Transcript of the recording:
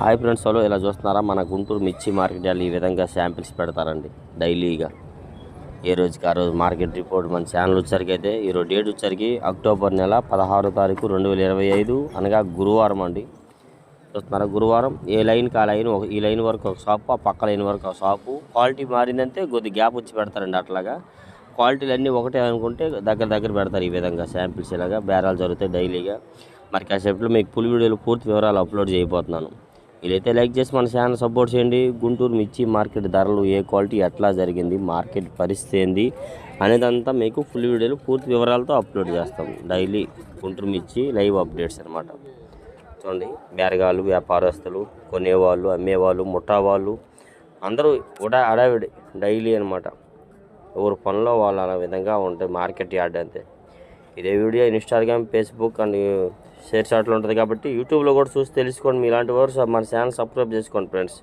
Hi friends వాళ్ళు ఇలా చూస్తున్నారా? మన గుంటూరు మిర్చి మార్కెట్ వాళ్ళు ఈ విధంగా శాంపిల్స్ పెడతారండి డైలీగా. ఏ రోజుకి ఆ రోజు మార్కెట్ రిపోర్ట్ మన ఛానల్ వచ్చరికి అయితే ఈరోజు డేట్ వచ్చరికి అక్టోబర్ నెల పదహారో తారీఖు రెండు వేల ఇరవై ఐదు అనగా గురువారం అండి. చూస్తున్నారా? గురువారం ఏ లైన్కి ఆ లైన్ ఒక ఈ లైన్ వరకు ఒక షాపు ఆ పక్క లైన్ వరకు ఒక షాపు. క్వాలిటీ మారిందంటే కొద్ది గ్యాప్ వచ్చి పెడతారండి అట్లాగా. క్వాలిటీలు అన్నీ ఒకటే అనుకుంటే దగ్గర దగ్గర పెడతారు ఈ విధంగా శాంపిల్స్ ఇలాగా. బేరాలు జరుగుతాయి డైలీగా. మరి కాసేపులో మీకు ఫుల్ వీడియోలు పూర్తి వివరాలు అప్లోడ్ చేయబోతున్నాను. వీలైతే లైక్ చేసి మన ఛానల్ సపోర్ట్ చేయండి. గుంటూరు మిర్చి మార్కెట్ ధరలు ఏ క్వాలిటీ ఎట్లా జరిగింది మార్కెట్ పరిస్థితి ఏంది అనేదంతా మీకు ఫుల్ వీడియోలు పూర్తి వివరాలతో అప్లోడ్ చేస్తాం. డైలీ గుంటూరు మిర్చి లైవ్ అప్డేట్స్ అనమాట చూడండి బేరగాళ్ళు వ్యాపారస్తులు కొనేవాళ్ళు అమ్మేవాళ్ళు ముఠావాళ్ళు అందరూ కూడా అడావిడి డైలీ అనమాట ఎవరు పనిలో వాళ్ళు అనే విధంగా ఉంటాయి మార్కెట్ యార్డ్ అంతే. ఇదే video Instagram Facebook and share షాట్లు ఉంటుంది కాబట్టి యూట్యూబ్లో కూడా చూసి తెలుసుకోండి. మీలాంటి వారు మన ఛానల్ సబ్స్క్రైబ్ చేసుకోండి ఫ్రెండ్స్.